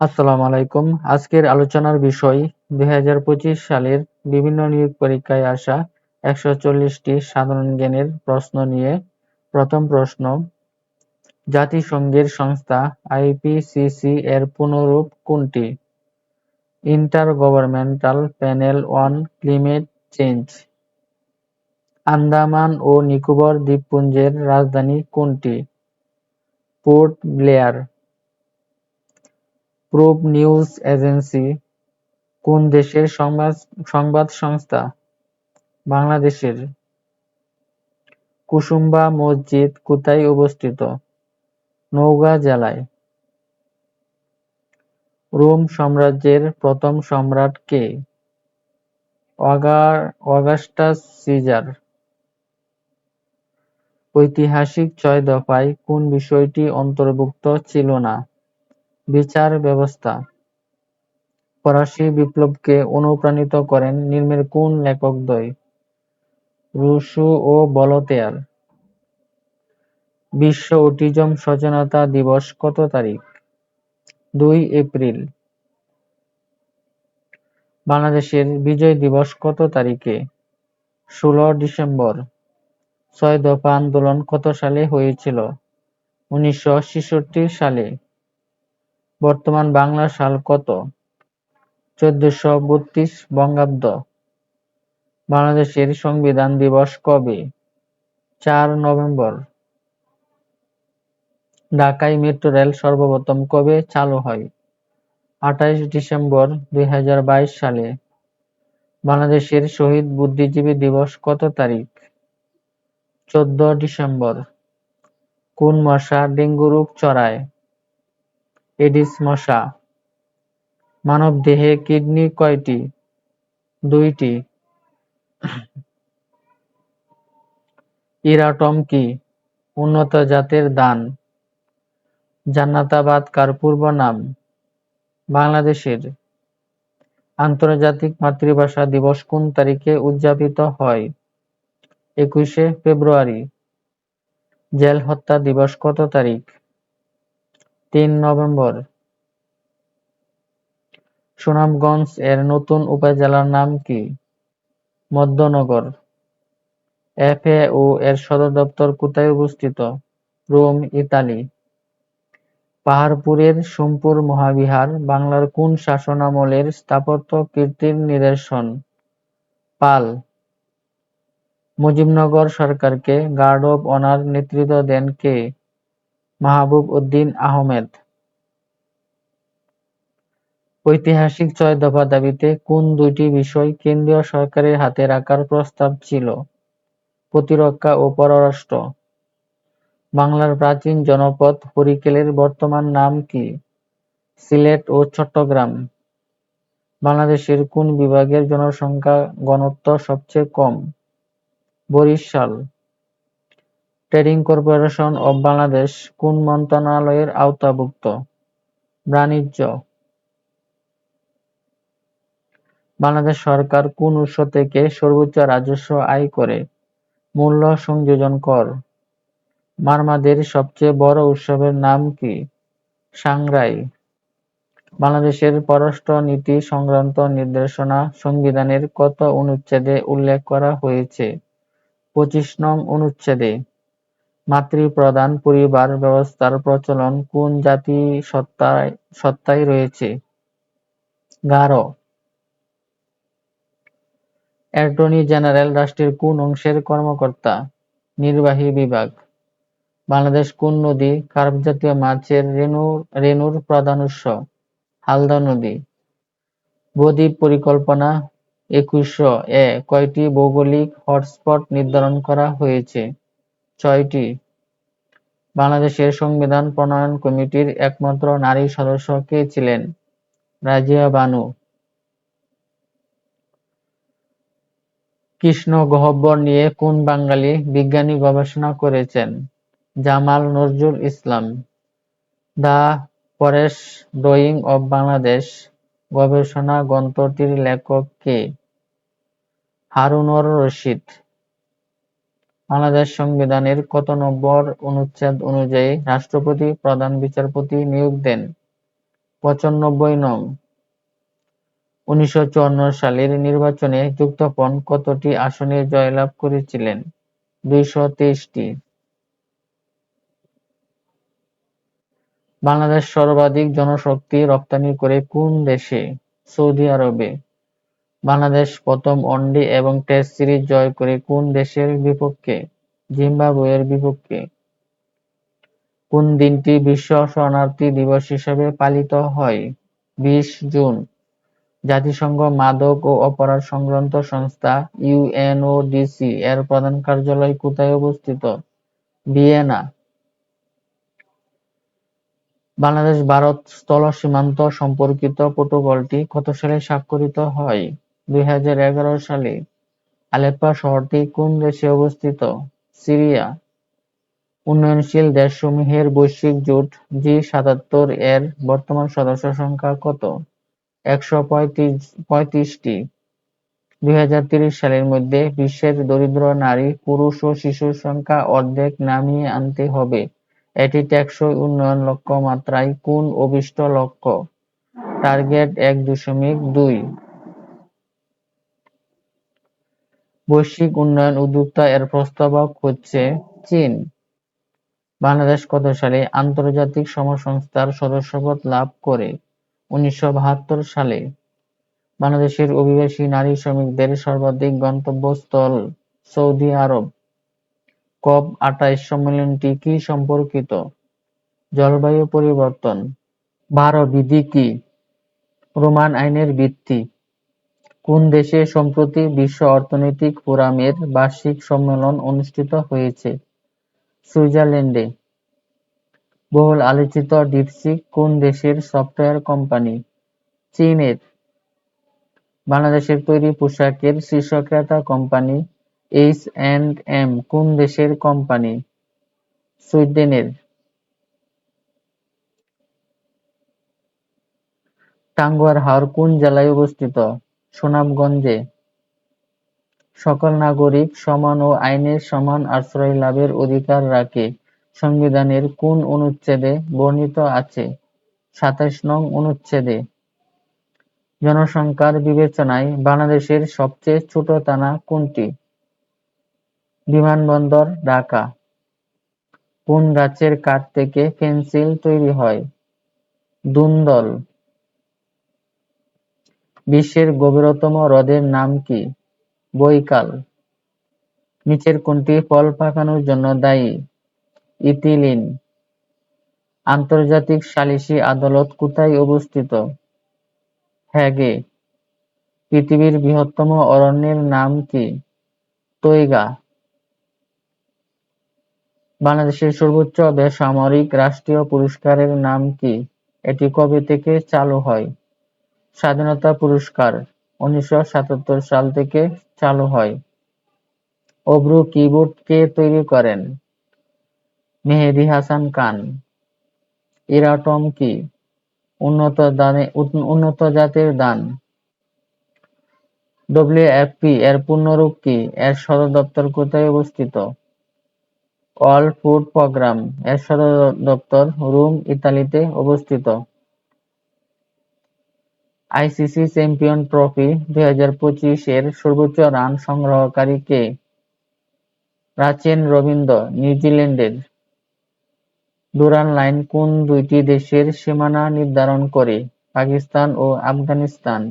আসসালামু আলাইকুম। আজকের আলোচনার বিষয়, দুই হাজার পঁচিশ সালের বিভিন্ন নিয়োগ পরীক্ষায় আসা একশো চল্লিশটি সাধারণ জ্ঞানের প্রশ্ন নিয়ে প্রথম প্রশ্ন, জাতিসংঘের সংস্থা আইপিসিসি এর পুনরূপ কোনটি? Inter governmental panel on climate change. Andaman ও নিকোবর দ্বীপপুঞ্জের রাজধানী কোনটি? Port Blair. প্রুভ নিউজ এজেন্সি, কোন দেশের সংবাদ সংবাদ সংস্থা? বাংলাদেশের। কুসুম্বা মসজিদ কোথায় অবস্থিত? নওগাঁ জেলায়। রোম সাম্রাজ্যের প্রথম সম্রাট কে? Augustus caesar. ঐতিহাসিক ছয় দফায় কোন বিষয়টি অন্তর্ভুক্ত ছিল না? বিচার ব্যবস্থা। ফরাসি বিপ্লবকে অনুপ্রাণিত করেন নিম্নের কোন লেখকদ্বয় রুশো ও ভলতেয়ার বিশ্ব অটিজম সচেতনতা দিবস কত তারিখ? দুই এপ্রিল। বাংলাদেশের বিজয় দিবস কত তারিখে? ষোলো ডিসেম্বর। ছয় দফা আন্দোলন কত সালে হয়েছিল? উনিশশো ছেষট্টি সালে। বর্তমান বাংলা সাল কত? চোদ্দশো বত্রিশ বঙ্গাব্দ। বাংলাদেশের সংবিধান দিবস কবে? চার নভেম্বর। ঢাকায় মেট্রো রেল সর্বপ্রথম কবে চালু হয়? আঠাইশ ডিসেম্বর দুই হাজার বাইশ সালে। বাংলাদেশের শহীদ বুদ্ধিজীবী দিবস কত তারিখ? চোদ্দ ডিসেম্বর। কোন মশা ডেঙ্গু রোগ চড়ায় এডিস মশা। মানবদেহে কিডনি কয়টি? দুইটি। ইরাটম কি? উন্নত জাতের দান। জান্নাতাবাদ কার পূর্ব নাম? বাংলাদেশের। আন্তর্জাতিক মাতৃভাষা দিবস কোন তারিখে উদযাপিত হয়? একুশে ফেব্রুয়ারি। জেল হত্যা দিবস কত তারিখ? তিন নভেম্বর। সুনামগঞ্জ এর নতুন উপজেলার নাম কি? মধ্যনগর। এফএও এর সদর দপ্তর কোথায় অবস্থিত? Rome, Italy. পাহাড়পুরের সোমপুর মহাবিহার, বাংলার কোন শাসনামলের স্থাপত্য কীর্তির নিদর্শন? পাল। মুজিবনগর সরকারকে গার্ড অব অনার নেতৃত্ব দেন কে? মাহবুব উদ্দিন আহমেদ। ঐতিহাসিক ছয় দফা দাবিতে কোন দুইটি বিষয় কেন্দ্রীয় সরকারের হাতে রাখার প্রস্তাব ছিল? প্রতিরক্ষা ও পররাষ্ট্র। বাংলার প্রাচীন জনপদ হরিকেলের বর্তমান নাম কি? সিলেট ও চট্টগ্রাম। বাংলাদেশের কোন বিভাগের জনসংখ্যা ঘনত্ব সবচেয়ে কম? Barishal. Trading corporation of Bangladesh কোন মন্ত্রণালয়ের আওতাভুক্ত? বাণিজ্য। বাংলাদেশ সরকার কোন উৎস থেকে সর্বোচ্চ রাজস্ব আয় করে? মূল্য সংযোজন কর। মারমাদের সবচেয়ে বড় উৎসবের নাম কি? সাংরাই। বাংলাদেশের পররাষ্ট্র নীতি সংক্রান্ত নির্দেশনা সংবিধানের কত অনুচ্ছেদে উল্লেখ করা হয়েছে? পঁচিশ নং অনুচ্ছেদে। মাতৃপ্রধান পরিবার ব্যবস্থার প্রচলন কোন জাতি সত্তায় রয়েছে? গারো। অ্যাটর্নি জেনারেল রাষ্ট্রের কোন অংশের কর্মকর্তা? নির্বাহী বিভাগ। বাংলাদেশ কোন নদী? কার্প জাতীয় মাছের রেণুর প্রধান উৎস। হালদা নদী। বদ্বীপ পরিকল্পনা একুশশো এ কয়টি ভৌগোলিক হটস্পট নির্ধারণ করা হয়েছে? ছয়টি। বাংলাদেশের সংবিধান প্রণয়ন কমিটির একমাত্র নারী সদস্য কে ছিলেন? রাজিয়া বানু। কৃষ্ণ গহ্বর নিয়ে কোন বাঙালি বিজ্ঞানী গবেষণা করেছেন? Jamal Nazrul Islam. The forest drawing of Bangladesh গবেষণা গ্রন্থটির লেখক কে? হারুনর রশিদ। বাংলাদেশ সংবিধানের কত নম্বর অনুচ্ছেদ অনুযায়ী রাষ্ট্রপতি, প্রধান বিচারপতি নিয়োগ দেন পঁচানব্বই নং। উনিশশো চুয়ান্ন সালের নির্বাচনে যুক্তফ্রন্ট কতটি আসনে জয়লাভ করেছিলেন? দুইশো তেইশটি। বাংলাদেশ সর্বাধিক জনশক্তি রপ্তানি করে কোন দেশে? সৌদি আরবে। বাংলাদেশ প্রথম ওয়ানডে এবং টেস্ট সিরিজ জয় করে কোন দেশের বিপক্ষে? জিম্বাবুয়ের বিপক্ষে। কোন দিনটি বিশ্ব শরণার্থী দিবস হিসেবে পালিত হয়? বিশ জুন। জাতিসংঘ মাদক ও অপরাধ সংক্রান্ত সংস্থা ইউএনওডিসি এর প্রধান কার্যালয় কোথায় অবস্থিত? ভিয়েনা। বাংলাদেশ-ভারত স্থল সীমান্ত সম্পর্কিত প্রোটোকলটি কত সালে স্বাক্ষরিত হয়? দুই হাজার এগারো সালে। আলেপ্পো শহরটি কোন দেশে অবস্থিত? সিরিয়া। উন্নয়নশীল দেশসমূহের বৈশ্বিক জোট জি-সাতাত্তর এর বর্তমান সদস্য সংখ্যা কত? একশ পঁয়ত্রিশটি। দুই হাজার তিরিশ সালের মধ্যে বিশ্বের দরিদ্র নারী, পুরুষ ও শিশুর সংখ্যা অর্ধেক নামিয়ে আনতে হবে। এটি টেকসই উন্নয়ন লক্ষ্যমাত্রায় কোন অভীষ্ট লক্ষ্য? টার্গেট এক দশমিক দুই। বৈশ্বিক উন্নয়ন উদ্যোক্তা এর প্রস্তাবক হচ্ছে চীন। বাংলাদেশ কত সালে আন্তর্জাতিক শ্রমসংস্থার সদস্যপদ লাভ করে? উনিশশো বাহাত্তর সালে। বাংলাদেশের অভিবাসী নারী শ্রমিকদের সর্বাধিক গন্তব্যস্থল সৌদি আরব। কপ আটাইশ সম্মেলনটি কি সম্পর্কিত? জলবায়ু পরিবর্তন। বারো বিধি কি? রোমান আইনের ভিত্তি। কোন দেশে সম্প্রতি বিশ্ব অর্থনৈতিক ফোরামের বার্ষিক সম্মেলন অনুষ্ঠিত হয়েছে? সুইজারল্যান্ডে। বহুল আলোচিত ডিপসিক কোন দেশের সফটওয়্যার কোম্পানি? চীনের। বাংলাদেশের তৈরি পোশাকের শীর্ষ ক্রেতা কোম্পানি এইচ অ্যান্ড এম, কোন দেশের কোম্পানি? সুইডেনের। টাঙ্গুয়ার হাওর কোন জেলায় অবস্থিত? সুনামগঞ্জে। সকল নাগরিক সমান ও আইনের সমান আশ্রয় লাভের অধিকার রাখে সংবিধানের কোন অনুচ্ছেদে বর্ণিত আছে? সাতাইশ নং অনুচ্ছেদে। জনসংখ্যার বিবেচনায় বাংলাদেশের সবচেয়ে ছোট থানা কোনটি? বিমানবন্দর, ঢাকা। কোন গাছের কাঠ থেকে পেন্সিল তৈরি হয়? ধুন্দল। বিশ্বের গভীরতম হ্রদের নাম কি? বৈকাল। নিচের কোনটি ফল পাকানোর জন্য দায়ী? ইথিলিন। আন্তর্জাতিক সালিসি আদালত কোথায় অবস্থিত? হেগে। পৃথিবীর বৃহত্তম অরণ্যের নাম কি? তৈগা। বাংলাদেশের সর্বোচ্চ বেসামরিক রাষ্ট্রীয় পুরস্কারের নাম কি? এটি কবে থেকে চালু হয়? স্বাধীনতা পুরস্কার উনিশশো সাতাত্তর সাল থেকে চালু হয়। অব্রু কিবোর্ড কে তৈরি করেন? মেহেদী হাসান খান। ইরাটম কি? উন্নত দানে উন্নত জাতের দান। ডব্লিউএফপি এর পূর্ণরূপ কি? এর সদর দপ্তর কোথায় অবস্থিত? ওয়ার্ল্ড ফুড প্রোগ্রাম এর সদর দপ্তর রোম, ইতালিতে অবস্থিত। আইসিসি চ্যাম্পিয়ন ট্রফি দুই হাজার পঁচিশ এর সর্বোচ্চ রান সংগ্রহকারী কে? রাচেন রবীন্দ্র নিউজিল্যান্ডের। ডুরান্ড লাইন কোন দুইটি দেশের সীমানা নির্ধারণ করে? পাকিস্তান ও আফগানিস্তান।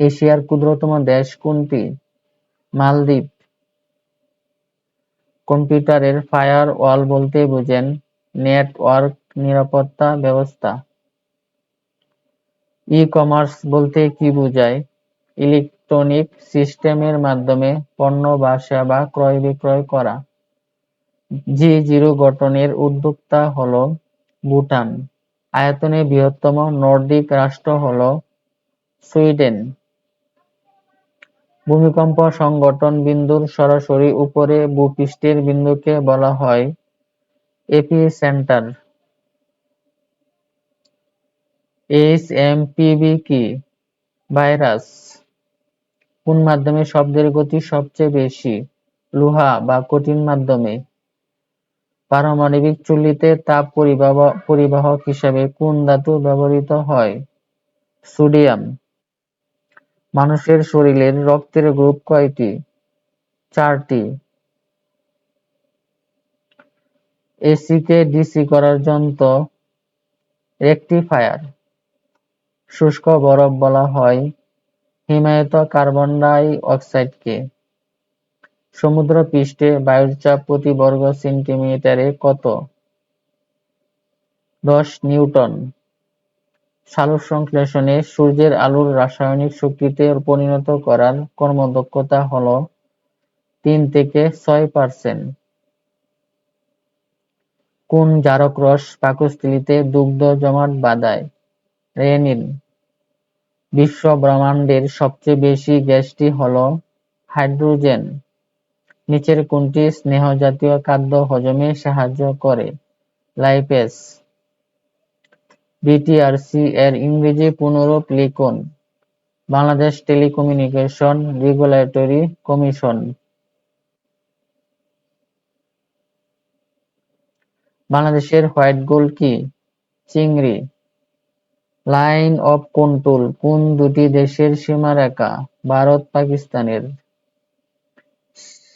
এশিয়ার ক্ষুদ্রতম দেশ কোনটি? মালদ্বীপ। কম্পিউটারের ফায়ার ওয়াল বলতে বোঝেন নেটওয়ার্ক নিরাপত্তা ব্যবস্থা। ই-কমার্স বলতে কি বোঝায়? ইলেকট্রনিক সিস্টেমের মাধ্যমে পণ্য বা সেবা ক্রয়-বিক্রয় করা। জি জিরো গঠনের উদ্যোক্তা হল ভুটান। আয়তনে বৃহত্তম নর্ডিক রাষ্ট্র হল সুইডেন। ভূমিকম্প সংঘটন বিন্দুর সরাসরি উপরে ভূপৃষ্ঠের বিন্দুকে বলা হয় এপিসেন্টার। এইচএমপিভি কি? ভাইরাস। কোন মাধ্যমে শব্দের গতি সবচেয়ে বেশি? লোহা বা কঠিন মাধ্যমে। পারমাণবিক চুল্লিতে তাপ পরিবাহক হিসেবে কোন ধাতু ব্যবহৃত হয়? সোডিয়াম। মানুষের শরীরের রক্তের গ্রুপ কয়টি? চারটি। এসি-কে ডিসি করার যন্ত্র রেকটিফায়ার। শুষ্ক বরফ বলা হয় হিমায়িত কার্বন ডাই অক্সাইডকে। সমুদ্রপৃষ্ঠে বায়ুর চাপ প্রতি বর্গ সেন্টিমিটারে কত? দশ নিউটন। সালোকসংশ্লেষণে সূর্যের আলোর রাসায়নিক শক্তিতে পরিণত করার কর্মদক্ষতা হল তিন থেকে ছয় পার্সেন্ট। কোন জারক রস পাকস্থলীতে দুগ্ধ জমাট বাঁধায়? রেনিন। বিশ্ব ব্রহ্মাণ্ডের সবচেয়ে বেশি গ্যাসটি হল হাইড্রোজেন। নিচের কোনটি স্নেহ জাতীয় খাদ্য হজমে সাহায্য করে? লাইপেজ। বিটিআরসি এর ইংরেজি পুনরূপ লিখুন। Bangladesh telecommunication regulatory commission. বাংলাদেশের হোয়াইট গোল্ড কি? চিংড়ি। লাইন অফ কন্ট্রোল কোন দুটি দেশের সীমারেখা? ভারত-পাকিস্তানের।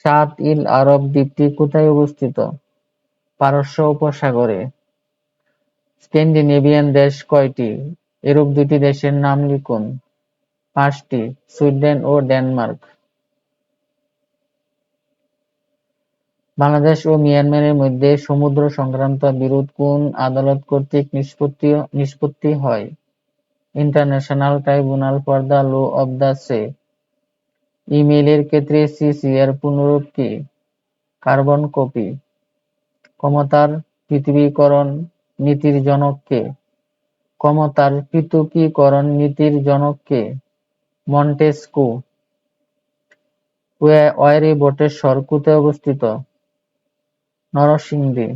সাত ইল আরব দ্বীপটি কোথায় অবস্থিত? পারস্য উপসাগরে। স্ক্যান্ডিনেভিয়ান দেশ কয়টি? এরূপ দুটি দেশের নাম লিখুন। পাঁচটি, সুইডেন ও ডেনমার্ক। বাংলাদেশ ও মিয়ানমারের মধ্যে সমুদ্র সংক্রান্ত বিরোধ কোন আদালত কর্তৃক নিষ্পত্তি হয়? International tribunal for the law of the sea. ই-মেইলের ক্ষেত্রে সিসি এর পুনরূপ কি? Carbon copy. ক্ষমতার পৃথকীকরণ নীতির জনক কে? ক্ষমতার পৃথকীকরণ নীতির জনক কে? মন্টেস্কু। ওয়ারী বটেশ্বর কোথায় অবস্থিত? নরসিংদী।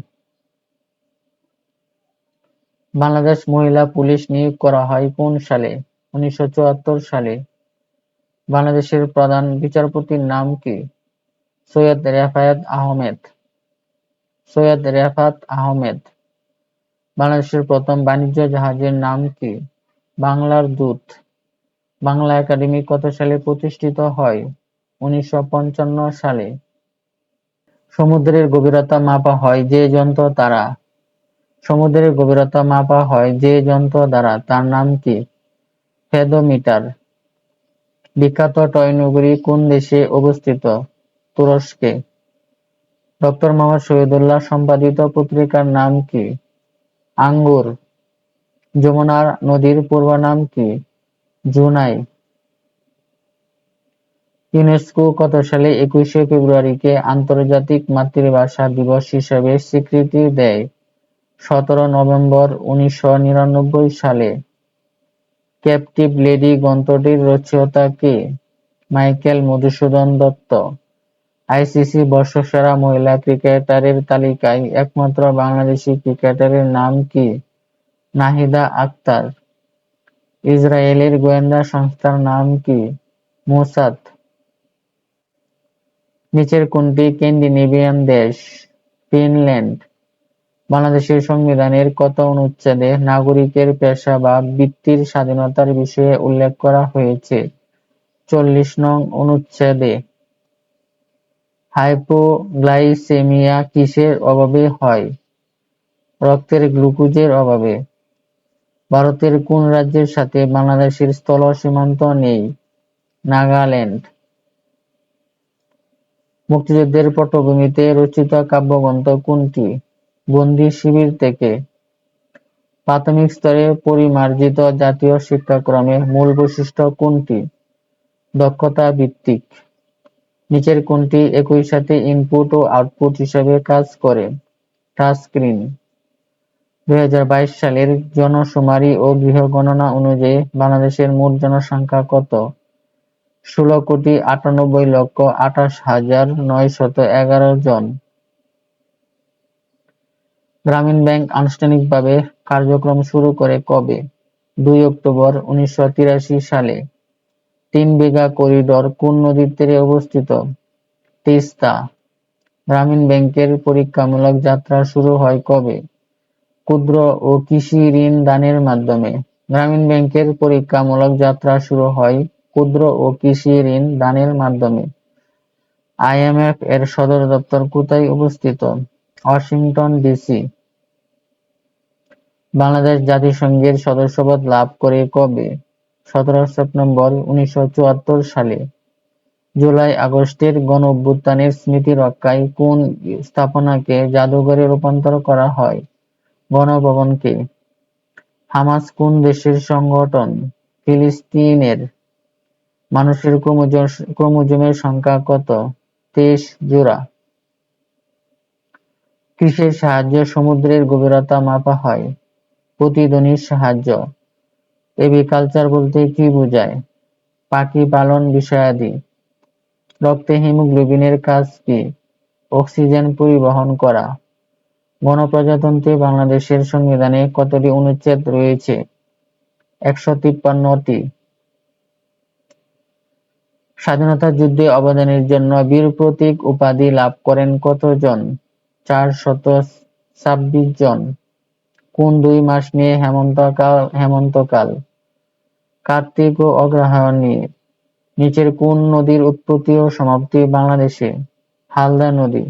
বাংলাদেশ মহিলা পুলিশ নিয়োগ করা হয় কোন সালে? উনিশশো চুয়াত্তর সালে। বাংলাদেশের প্রধান বিচারপতির নাম কি? সৈয়দ রেফায়াত আহমেদ। সৈয়দ রেফাত আহমেদ। বাংলাদেশের প্রথম বাণিজ্য জাহাজের নাম কি? বাংলার দূত। বাংলা একাডেমি কত সালে প্রতিষ্ঠিত হয়? উনিশশো পঞ্চান্ন সালে। সমুদ্রের গভীরতা মাপা হয় যে যন্ত্র দ্বারা? সমুদ্রের গভীরতা মাপা হয় যে যন্ত্র দ্বারা, তার নাম কি? ফেদোমিটার। বিখ্যাত টয় নগরী কোন দেশে অবস্থিত? তুরস্কে। ডক্টর মোহাম্মদ শহীদুল্লাহ সম্পাদিত পত্রিকার নাম কি? আঙ্গুর। যমুনা নদীর পূর্ব নাম কি? জুনাই। ইউনেস্কো কত সালে একুশে ফেব্রুয়ারিকে আন্তর্জাতিক মাতৃভাষা দিবস হিসেবে স্বীকৃতি দেয়? সতেরো নভেম্বর উনিশশো নিরানব্বই সালে। ক্যাপটিভ লেডি গ্রন্থটির রচয়িতা কে? মাইকেল মধুসূদন দত্ত। আইসিসি বর্ষসেরা মহিলা ক্রিকেটারের তালিকায় একমাত্র বাংলাদেশি ক্রিকেটারের নাম কি? নাহিদা আক্তার। ইসরায়েলের গোয়েন্দা সংস্থার নাম কি? মোসাদ। নিচের কোনটি স্ক্যান্ডিনেভিয়ান দেশ? ফিনল্যান্ড। বাংলাদেশের সংবিধানের কত অনুচ্ছেদে নাগরিকের পেশা বা বৃত্তির স্বাধীনতার বিষয়ে উল্লেখ করা হয়েছে? চল্লিশ নং অনুচ্ছেদে। হাইপোগ্লাইসেমিয়া কিসের অভাবে হয়? রক্তের গ্লুকোজের অভাবে। ভারতের কোন রাজ্যের সাথে বাংলাদেশের স্থল সীমান্ত নেই? নাগাল্যান্ড। মুক্তিযুদ্ধের পটভূমিতে রচিত কাব্যগ্রন্থ কোনটি? বন্দী শিবির থেকে। প্রাথমিক স্তরে পরিমার্জিত জাতীয় শিক্ষাক্রমের মূল বৈশিষ্ট্য কোনটি? দক্ষতা ভিত্তিক। নিচের কোনটি একই সাথে ইনপুট ও আউটপুট হিসেবে কাজ করে? টাচস্ক্রিন। দুই সালের জনশুমারি ও গৃহগণনা অনুযায়ী বাংলাদেশের মোট জনসংখ্যা কত? ষোলো কোটি আটানব্বই লক্ষ আঠাশ হাজার নয়শত এগারো জন। গ্রামীণ ব্যাংক আনুষ্ঠানিকভাবে কার্যক্রম শুরু করে কবে? দুই অক্টোবর উনিশশো তিরাশি সালে। তিন বিঘা করিডোর কোন নদীর তীরে অবস্থিত? তিস্তা। গ্রামীণ ব্যাংকের পরীক্ষামূলক যাত্রা শুরু হয় কবে? ক্ষুদ্র ও কৃষি ঋণ দানের মাধ্যমে। গ্রামীণ ব্যাংকের পরীক্ষামূলক যাত্রা শুরু হয় ক্ষুদ্র ও কৃষি ঋণ দানের মাধ্যমে। আইএমএফ এর সদর দপ্তর কোথায় অবস্থিত? Washington, DC. বাংলাদেশ জাতিসংঘের সদস্যপদ লাভ করে কবে? সতেরো সেপ্টেম্বর উনিশশো চুয়াত্তর সালে। জুলাই-আগস্টের গণঅভ্যুত্থানের স্মৃতি রক্ষায় কোন স্থাপনাকে জাদুঘরে রূপান্তর করা হয়? গণভবনকে। হামাস কোন দেশের সংগঠন? ফিলিস্তিনের। মানুষের ক্রোমোজোমের সংখ্যা কত? তেইশ জোড়া। কিসের সাহায্যে সমুদ্রের গভীরতা মাপা হয়? প্রতিধ্বনির সাহায্য। এভিকালচার বলতে কি বোঝায়? পাখি পালন বিষয়াদি। রক্তে হিমোগ্লোবিনের কাজ কি? অক্সিজেন পরিবহন করা। গণপ্রজাতন্ত্রী বাংলাদেশের সংবিধানে কতটি অনুচ্ছেদ রয়েছে? একশো তিপ্পান্নটি। স্বাধীনতা যুদ্ধে অবদানের জন্য বীর প্রতীক উপাধি লাভ করেন কতজন? চারশত ছাব্বিশ জন। কোন দুই মাস নিয়ে হেমন্তকাল হেমন্তকাল? কার্তিক ও অগ্রহায়ণ নিয়ে। নিচের কোন নদীর উৎপত্তি ও সমাপ্তি বাংলাদেশে? হালদা নদী।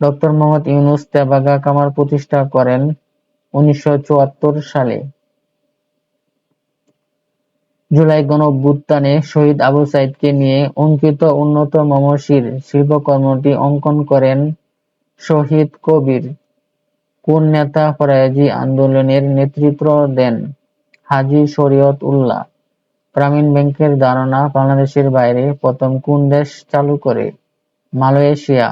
ডক্টর মোহাম্মদ ইউনুস তেভাগা কামার প্রতিষ্ঠা করেন উনিশশো চুয়াত্তর সালে। জুলাই গণঅভ্যুত্থানে শহীদ আবু সাইদকে নিয়ে অঙ্কিত উন্নত মমশির শিল্পকর্মটি অঙ্কন করেন শহীদ কবির। কোন নেতা ফরাজি আন্দোলনের নেতৃত্ব দেন? হাজী শরীয়ত উল্লাহ। গ্রামীণ ব্যাংকের ধারণা বাংলাদেশের বাইরে প্রথম কোন দেশ চালু করে? মালয়েশিয়া।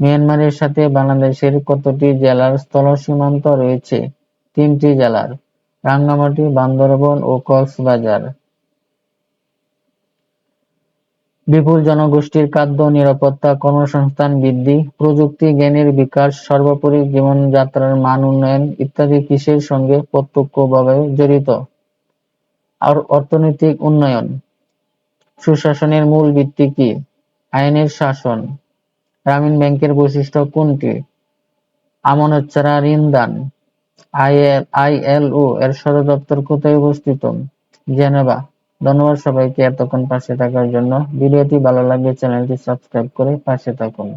মিয়ানমারের সাথে বাংলাদেশের কতটি জেলার স্থল সীমান্ত রয়েছে? তিনটি জেলার, রাঙ্গামাটি, বান্দরবন ও কক্সবাজার। বিপুল জনগোষ্ঠীর খাদ্য নিরাপত্তা, কর্মসংস্থান বৃদ্ধি, প্রযুক্তি জ্ঞানের বিকাশ, সর্বোপরি জীবনযাত্রার মান উন্নয়ন ইত্যাদি কৃষির সঙ্গে প্রত্যক্ষভাবে জড়িত? আর অর্থনৈতিক উন্নয়ন। সুশাসনের মূল ভিত্তি কি? আইনের শাসন। গ্রামীণ ব্যাংকের বৈশিষ্ট্য কোনটি? আমানত ছাড়া ঋণ দান। আইএলও এর সদর দপ্তর কোথায় অবস্থিত? জেনেভা। ধন্যবাদ সবাইকে এতক্ষণ পাশে থাকার জন্য। ভিডিওটি ভালো লাগলে চ্যানেলটি সাবস্ক্রাইব করে পাশে থাকুন।